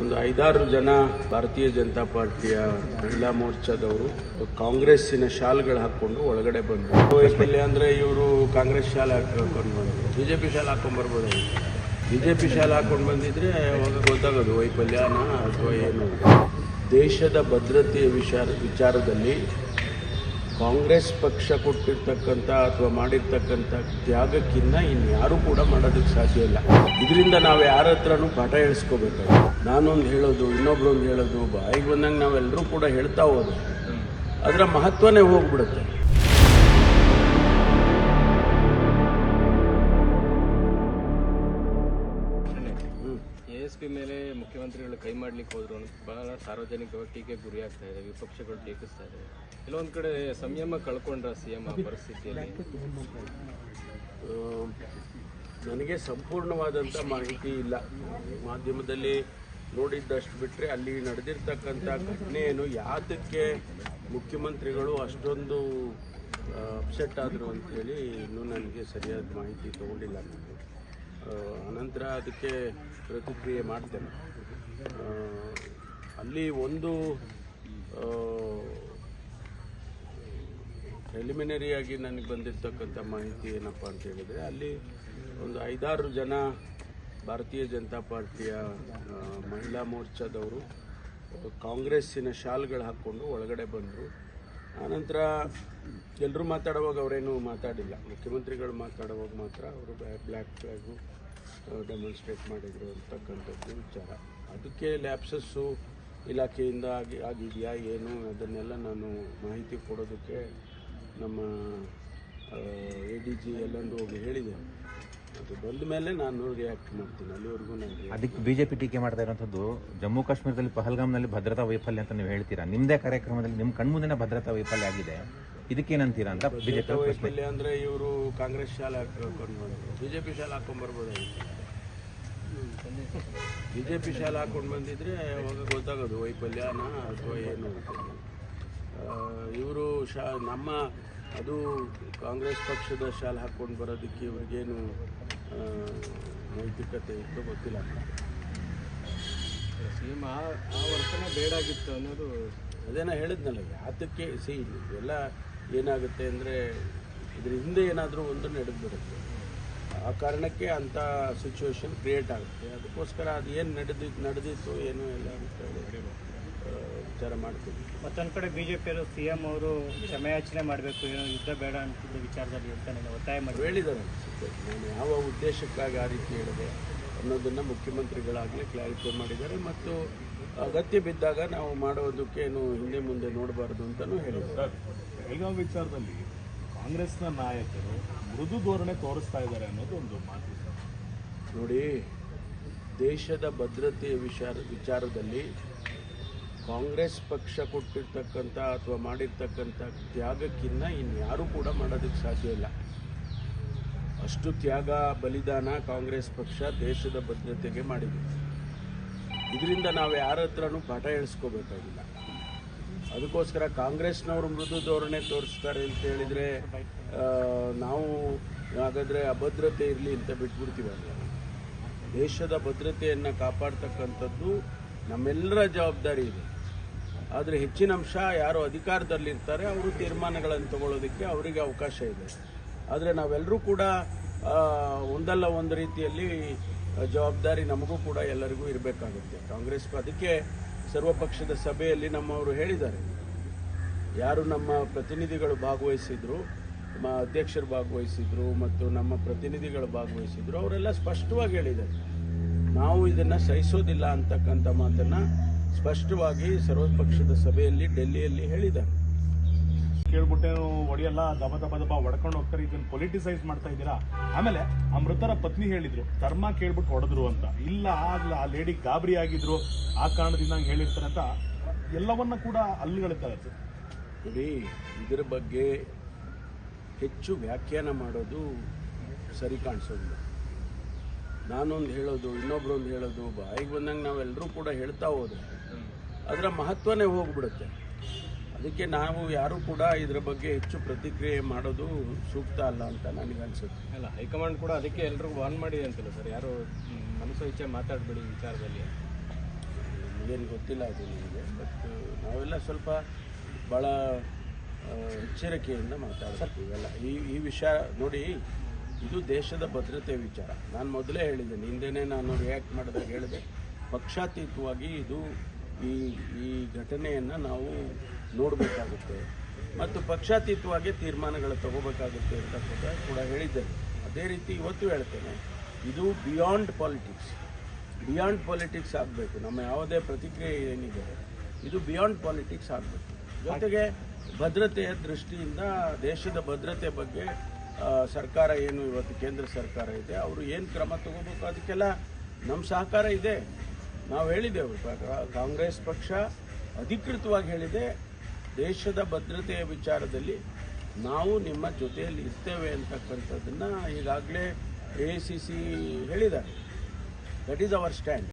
ಒಂದು ಐದಾರು ಜನ ಭಾರತೀಯ ಜನತಾ ಪಾರ್ಟಿಯ ಮಹಿಳಾ ಮೋರ್ಚಾದವರು ಕಾಂಗ್ರೆಸ್ಸಿನ ಶಾಲ್ಗಳು ಹಾಕ್ಕೊಂಡು ಒಳಗಡೆ ಬಂದರು. ವೈಫಲ್ಯ ಅಂದರೆ ಇವರು ಕಾಂಗ್ರೆಸ್ ಶಾಲೆ ಹಾಕೊಂಡು ಬಂದರು. ಬಿ ಜೆ ಪಿ ಶಾಲೆ ಹಾಕೊಂಡು ಬರ್ಬೋದು ಬಿ ಜೆ ಪಿ ಶಾಲೆ ಹಾಕೊಂಡು ಬಂದಿದ್ರೆ ಅವಾಗ ಗೊತ್ತಾಗೋದು ವೈಫಲ್ಯನ ಅಥವಾ ಏನು. ದೇಶದ ಭದ್ರತೆಯ ವಿಚಾರ ವಿಚಾರದಲ್ಲಿ ಕಾಂಗ್ರೆಸ್ ಪಕ್ಷ ಕೊಟ್ಟಿರ್ತಕ್ಕಂಥ ಅಥವಾ ಮಾಡಿರ್ತಕ್ಕಂಥ ತ್ಯಾಗಕ್ಕಿಂತ ಇನ್ಯಾರೂ ಕೂಡ ಮಾಡೋದಕ್ಕೆ ಸಾಧ್ಯ ಇಲ್ಲ. ಇದರಿಂದ ನಾವು ಯಾರ ಹತ್ರನೂ ಪಾಠ ಹೇಳಿಸ್ಕೋಬೇಕಾಗುತ್ತೆ ನಾನೊಂದು ಹೇಳೋದು, ಇನ್ನೊಬ್ರೊಂದು ಹೇಳೋದು, ಬಾಯಿಗೆ ಬಂದಂಗೆ ನಾವೆಲ್ಲರೂ ಕೂಡ ಹೇಳ್ತಾ ಹೋದ್ರೆ ಅದರ ಮಹತ್ವನೇ ಹೋಗ್ಬಿಡುತ್ತೆ. ಎಸ್ ಮೇಲೆ ಮುಖ್ಯಮಂತ್ರಿಗಳು ಕೈ ಮಾಡ್ಲಿಕ್ಕೆ ಹೋದ್ರು ಬಹಳ ಸಾರ್ವಜನಿಕವಾಗಿ ಟೀಕೆ ಗುರಿ ಆಗ್ತಾ ಇದೆ, ವಿಪಕ್ಷಗಳು ಟೀಕಿಸ್ತಾ ಇದೆ. ಕೆಲವೊಂದು ಕಡೆ ಸಂಯಮ ಕಳ್ಕೊಂಡ್ರ ಸಿ ಎಂ ಆ ಪರಿಸ್ಥಿತಿಯಲ್ಲಿ? ನನಗೆ ಸಂಪೂರ್ಣವಾದಂಥ ಮಾಹಿತಿ ಇಲ್ಲ. ಮಾಧ್ಯಮದಲ್ಲಿ ನೋಡಿದ್ದಷ್ಟು ಬಿಟ್ಟರೆ ಅಲ್ಲಿ ನಡೆದಿರ್ತಕ್ಕಂಥ ಘಟನೆಯನ್ನು ಯಾತಕ್ಕೆ ಮುಖ್ಯಮಂತ್ರಿಗಳು ಅಷ್ಟೊಂದು ಅಪ್ಸೆಟ್ ಆದರು ಅಂತೇಳಿ ಇನ್ನೂ ನನಗೆ ಸರಿಯಾದ ಮಾಹಿತಿ ತಗೊಂಡಿಲ್ಲ. ಅನಂತರ ಅದಕ್ಕೆ ಪ್ರತಿಕ್ರಿಯೆ ಮಾಡ್ತೇನೆ. ಅಲ್ಲಿ ಒಂದು ಪ್ರಿಲಿಮಿನರಿಯಾಗಿ ನನಗೆ ಬಂದಿರತಕ್ಕಂಥ ಮಾಹಿತಿ ಏನಪ್ಪ ಅಂತ ಹೇಳಿದರೆ, ಅಲ್ಲಿ ಒಂದು ಐದಾರು ಜನ ಭಾರತೀಯ ಜನತಾ ಪಾರ್ಟಿಯ ಮಹಿಳಾ ಮೋರ್ಚಾದವರು, ಕಾಂಗ್ರೆಸ್ಸಿನ ಶಾಲ್ಗಳು ಹಾಕ್ಕೊಂಡು ಒಳಗಡೆ ಬಂದರು. ಆನಂತರ ಎಲ್ಲರೂ ಮಾತಾಡುವಾಗ ಅವರೇನು ಮಾತಾಡಿಲ್ಲ. ಮುಖ್ಯಮಂತ್ರಿಗಳು ಮಾತಾಡುವಾಗ ಮಾತ್ರ ಅವರು ಬ್ಲ್ಯಾಕ್ ಫ್ಲ್ಯಾಗು ಡೆಮಾನ್ಸ್ಟ್ರೇಟ್ ಮಾಡಿದರು ಅಂತಕ್ಕಂಥದ್ದು ವಿಚಾರ. ಅದಕ್ಕೆ ಲ್ಯಾಪ್ಸಸ್ಸು ಇಲಾಖೆಯಿಂದ ಆಗಿ, ಆಗಿದೆಯಾ ಏನು ಅದನ್ನೆಲ್ಲ ನಾನು ಮಾಹಿತಿ ಕೊಡೋದಕ್ಕೆ ನಮ್ಮ ಎ ಡಿ ಜಿ ಎಲ್ಲಂದು ಹೋಗಿ ಹೇಳಿದೆ. ಬಂದ ಮೇಲೆ ನಾನು ರಿಯಾಕ್ಟ್ ಮಾಡ್ತೀನಿ. ಅಲ್ಲಿವರೆಗೂ ನನಗೆ ಅದಕ್ಕೆ ಬಿಜೆಪಿ ಟೀಕೆ ಮಾಡ್ತಾ ಇರುವಂತದ್ದು ಜಮ್ಮು ಕಾಶ್ಮೀರದಲ್ಲಿ ಪಹಲ್ಗಾಮ್ನಲ್ಲಿ ಭದ್ರತಾ ವೈಫಲ್ಯ ಅಂತ ನೀವು ಹೇಳ್ತೀರಾ? ನಿಮ್ದೇ ಕಾರ್ಯಕ್ರಮದಲ್ಲಿ ನಿಮ್ಮ ಕಣ್ಮುಂದಿನ ಭದ್ರತಾ ವೈಫಲ್ಯ ಆಗಿದೆ. ಇದಕ್ಕೇನಂತೀರಾ ಅಂತ ಬಿಜೆಪಿ ಅಂದ್ರೆ ವೈಫಲ್ಯ ಅಂದರೆ ಇವರು ಕಾಂಗ್ರೆಸ್ ಶಾಲೆ ಹಾಕೊಂಡು ಬಂದರು. ಬಿ ಜೆ ಪಿ ಶಾಲೆ ಹಾಕೊಂಡ್ ಬರ್ಬೋದಾಗಿತ್ತು ಬಿ ಜೆ ಪಿ ಶಾಲೆ ಹಾಕೊಂಡು ಬಂದಿದ್ರೆ ಅವಾಗ ಗೊತ್ತಾಗೋದು ವೈಫಲ್ಯನ ಅಥವಾ ಏನು ಇವರು ಶಾ ನಮ್ಮ ಅದು ಕಾಂಗ್ರೆಸ್ ಪಕ್ಷದ ಶಾಲೆ ಹಾಕ್ಕೊಂಡು ಬರೋದಕ್ಕೆ ಇವ್ರಿಗೇನು ನೈತಿಕತೆ ಇತ್ತು ಗೊತ್ತಿಲ್ಲ. ಸಿನಿಮಾ ಆ ವರ್ಷನೇ ಬೇಡಾಗಿತ್ತು ಅನ್ನೋದು ಅದೇನೋ ಹೇಳಿದ್ನಲ್ಲ ಯಾತಕ್ಕೆ ಸಿ ಎಲ್ಲ ಏನಾಗುತ್ತೆ ಅಂದರೆ ಇದ್ರ ಹಿಂದೆ ಏನಾದರೂ ಒಂದು ನಡೆದು ಬಿಡುತ್ತೆ ಆ ಕಾರಣಕ್ಕೆ ಅಂಥ ಸಿಚುವೇಶನ್ ಕ್ರಿಯೇಟ್ ಆಗುತ್ತೆ. ಅದಕ್ಕೋಸ್ಕರ ಅದು ಏನು ನಡೆದಿತ್ತು ನಡೆದಿತ್ತು ಏನು ಎಲ್ಲ ಅಂತ ಹೇಳಿ. ವಿಚಾರ ಮಾಡ್ತೀವಿ. ಮತ್ತೊಂದು ಕಡೆ ಬಿಜೆಪಿಯವರು ಸಿಎಂ ಅವರು ಕ್ಷಮೆಯಾಚನೆ ಮಾಡಬೇಕು ಏನೋ ಯುದ್ಧ ಬೇಡ ಅಂತಿದ್ದ ವಿಚಾರದಲ್ಲಿ ಅಂತ ನನಗೆ ಒತ್ತಾಯ ಮಾಡಿ. ಹೇಳಿದ್ದಾರೆ ಅನ್ಸುತ್ತೆ. ನಾನು ಯಾವ ಉದ್ದೇಶಕ್ಕಾಗಿ ಆ ರೀತಿ ಹೇಳಿದೆ ಅನ್ನೋದನ್ನು ಮುಖ್ಯಮಂತ್ರಿಗಳಾಗಲೇ ಕ್ಲಾರಿಫೈ ಮಾಡಿದ್ದಾರೆ ಮತ್ತು ಅಗತ್ಯ ಬಿದ್ದಾಗ ನಾವು ಮಾಡೋದಕ್ಕೆ ಏನು ಹಿಂದೆ ಮುಂದೆ ನೋಡಬಾರ್ದು ಅಂತಲೂ ಹೇಳಿದ್ದಾರೆ. ಬೆಳಗಾವಿ ವಿಚಾರದಲ್ಲಿ ಕಾಂಗ್ರೆಸ್ನ ನಾಯಕರು ಮೃದು ಧೋರಣೆ ತೋರಿಸ್ತಾ ಇದ್ದಾರೆ ಅನ್ನೋದು ಒಂದು ಮಾತು. ನೋಡಿ ದೇಶದ ಭದ್ರತೆಯ ವಿಚಾರ ವಿಚಾರದಲ್ಲಿ ಕಾಂಗ್ರೆಸ್ ಪಕ್ಷ ಕೊಟ್ಟಿರ್ತಕ್ಕಂಥ ಅಥವಾ ಮಾಡಿರ್ತಕ್ಕಂಥ ತ್ಯಾಗಕ್ಕಿಂತ ಇನ್ಯಾರೂ ಕೂಡ ಮಾಡೋದಕ್ಕೆ ಸಾಧ್ಯ ಇಲ್ಲ. ಅಷ್ಟು ತ್ಯಾಗ, ಬಲಿದಾನ ಕಾಂಗ್ರೆಸ್ ಪಕ್ಷ ದೇಶದ ಭದ್ರತೆಗೆ ಮಾಡಿದೆ. ಇದರಿಂದ ನಾವು ಯಾರ ಹತ್ರನೂ ಪಾಠ ಹೇಳಿಸ್ಕೋಬೇಕಾಗಿಲ್ಲ ಅದಕ್ಕೋಸ್ಕರ ಕಾಂಗ್ರೆಸ್ನವರು ಮೃದು ಧೋರಣೆ ತೋರಿಸ್ತಾರೆ ಅಂತ ಹೇಳಿದರೆ ನಾವು ಹಾಗಾದರೆ ಅಭದ್ರತೆ ಇರಲಿ ಅಂತ ಬಿಟ್ಬಿಡ್ತೀವಲ್ಲ ದೇಶದ ಭದ್ರತೆಯನ್ನು ಕಾಪಾಡ್ತಕ್ಕಂಥದ್ದು ನಮ್ಮೆಲ್ಲರ ಜವಾಬ್ದಾರಿ ಇದೆ. ಆದರೆ ಹೆಚ್ಚಿನ ಅಂಶ ಯಾರು ಅಧಿಕಾರದಲ್ಲಿರ್ತಾರೆ ಅವರು ತೀರ್ಮಾನಗಳನ್ನು ತಗೊಳ್ಳೋದಕ್ಕೆ ಅವರಿಗೆ ಅವಕಾಶ ಇದೆ. ಆದರೆ ನಾವೆಲ್ಲರೂ ಕೂಡ ಒಂದಲ್ಲ ಒಂದು ರೀತಿಯಲ್ಲಿ ಜವಾಬ್ದಾರಿ ನಮಗೂ ಕೂಡ ಎಲ್ಲರಿಗೂ ಇರಬೇಕಾಗುತ್ತೆ. ಕಾಂಗ್ರೆಸ್ ಅದಕ್ಕೆ ಸರ್ವಪಕ್ಷದ ಸಭೆಯಲ್ಲಿ ನಮ್ಮವರು ಹೇಳಿದ್ದಾರೆ. ಯಾರು ನಮ್ಮ ಪ್ರತಿನಿಧಿಗಳು ಭಾಗವಹಿಸಿದ್ರು, ನಮ್ಮ ಅಧ್ಯಕ್ಷರು ಭಾಗವಹಿಸಿದ್ರು ಮತ್ತು ನಮ್ಮ ಪ್ರತಿನಿಧಿಗಳು ಭಾಗವಹಿಸಿದ್ರು, ಅವರೆಲ್ಲ ಸ್ಪಷ್ಟವಾಗಿ ಹೇಳಿದ್ದಾರೆ. ನಾವು ಇದನ್ನು ಸಹಿಸೋದಿಲ್ಲ ಅಂತಕ್ಕಂಥ ಮಾತನ್ನು ಸ್ಪಷ್ಟವಾಗಿ ಸರ್ವಪಕ್ಷದ ಸಭೆಯಲ್ಲಿ ಡೆಲ್ಲಿಯಲ್ಲಿ ಹೇಳಿದ್ದಾರೆ. ಕೇಳ್ಬಿಟ್ಟು ಒಡೆಯಲ್ಲ ದಬ ದಬ ದಬ ಒಡ್ಕೊಂಡು ಹೋಗ್ತಾರೆ ಇದನ್ನ ಪೊಲಿಟಿಸೈಸ್ ಮಾಡ್ತಾ ಇದ್ದೀರಾ? ಆಮೇಲೆ ಆ ಮೃತರ ಪತ್ನಿ ಹೇಳಿದ್ರು ಧರ್ಮ ಕೇಳ್ಬಿಟ್ಟು ಹೊಡೆದ್ರು ಅಂತ. ಇಲ್ಲ ಆಗ್ಲ ಆ ಲೇಡಿ ಗಾಬರಿ ಆಗಿದ್ರು ಆ ಕಾರಣದಿಂದ ಹೇಳಿರ್ತಾರೆ ಅಂತ ಎಲ್ಲವನ್ನ ಕೂಡ ಅಲ್ಲಿಗಳಿದ್ದಾರೆ ಇತ್ತು ನೋಡಿ ಇದರ ಬಗ್ಗೆ ಹೆಚ್ಚು ವ್ಯಾಖ್ಯಾನ ಮಾಡೋದು ಸರಿ ಕಾಣಿಸೋದಿಲ್ಲ. ನಾನೊಂದು ಹೇಳೋದು ಇನ್ನೊಬ್ರೊಂದು ಹೇಳೋದು ಬಾಯಿಗೆ ಬಂದಂಗೆ ನಾವೆಲ್ಲರೂ ಕೂಡ ಹೇಳ್ತಾ ಹೋದ್ರೆ ಅದರ ಮಹತ್ವನೇ ಹೋಗ್ಬಿಡುತ್ತೆ. ಅದಕ್ಕೆ ನಾವು ಯಾರೂ ಕೂಡ ಇದರ ಬಗ್ಗೆ ಹೆಚ್ಚು ಪ್ರತಿಕ್ರಿಯೆ ಮಾಡೋದು ಸೂಕ್ತ ಅಲ್ಲ ಅಂತ ನನಗೆ ಅನ್ಸುತ್ತೆ. ಅಲ್ಲ ಹೈಕಮಾಂಡ್ ಕೂಡ ಅದಕ್ಕೆ ಎಲ್ರಿಗೂ ವಾರ್ನ್ ಮಾಡಿದೆ ಅಂತಲ್ಲ ಸರ್? ಯಾರು ಮನಸ್ಸು ಇಚ್ಛೆ ಮಾತಾಡಬೇಡಿ ವಿಚಾರದಲ್ಲಿ. ಅದೇನು ಗೊತ್ತಿಲ್ಲ ಅದು ನಿಮಗೆ ಬಟ್ ನಾವೆಲ್ಲ ಸ್ವಲ್ಪ ಭಾಳ ಎಚ್ಚರಿಕೆಯಿಂದ ಮಾತಾಡ್ತೀವಿ. ಅಲ್ಲ ಈ ಈ ವಿಷಯ ನೋಡಿ ಇದು ದೇಶದ ಭದ್ರತೆ ವಿಚಾರ. ನಾನು ಮೊದಲೇ ಹೇಳಿದ್ದೇನೆ ಹಿಂದೆನೇ ನಾನು ರಿಯಾಕ್ಟ್ ಮಾಡಿದಾಗ ಹೇಳಿದೆ. ಪಕ್ಷಾತೀತವಾಗಿ ಇದು ಈ ಈ ಘಟನೆಯನ್ನು ನಾವು ನೋಡಬೇಕಾಗುತ್ತೆ. ಮತ್ತು ಪಕ್ಷಾತೀತವಾಗಿ ತೀರ್ಮಾನಗಳು ತಗೋಬೇಕಾಗುತ್ತೆ ಅಂತ ಕೂಡ ಕೂಡ ಹೇಳಿದ್ದೇನೆ ಅದೇ ರೀತಿ ಇವತ್ತು ಹೇಳ್ತೇನೆ, ಇದು ಬಿಯಾಂಡ್ ಪಾಲಿಟಿಕ್ಸ್ ಬಿಯಾಂಡ್ ಪಾಲಿಟಿಕ್ಸ್ ಆಗಬೇಕು. ನಮ್ಮ ಯಾವುದೇ ಪ್ರತಿಕ್ರಿಯೆ ಏನಿದೆ, ಇದು ಬಿಯಾಂಡ್ ಪಾಲಿಟಿಕ್ಸ್ ಆಗಬೇಕು. ಜೊತೆಗೆ ಭದ್ರತೆಯ ದೃಷ್ಟಿಯಿಂದ ದೇಶದ ಭದ್ರತೆ ಬಗ್ಗೆ ಸರ್ಕಾರ ಏನು ಇವತ್ತು ಕೇಂದ್ರ ಸರ್ಕಾರ ಇದೆ, ಅವರು ಏನು ಕ್ರಮ ತಗೋಬೇಕು, ಅದಕ್ಕೆಲ್ಲ ನಮ್ಮ ಸಹಕಾರ ಇದೆ. ನಾವು ಹೇಳಿದ್ದೇವೆ ಕಾಂಗ್ರೆಸ್ ಪಕ್ಷ ಅಧಿಕೃತವಾಗಿ ಹೇಳಿದೆ, ದೇಶದ ಭದ್ರತೆಯ ವಿಚಾರದಲ್ಲಿ ನಾವು ನಿಮ್ಮ ಜೊತೆಯಲ್ಲಿ ಇರ್ತೇವೆ ಅಂತಕ್ಕಂಥದ್ದನ್ನು ಈಗಾಗಲೇ ಎ ಸಿ ಸಿ ಹೇಳಿದ್ದಾರೆ. That is our stand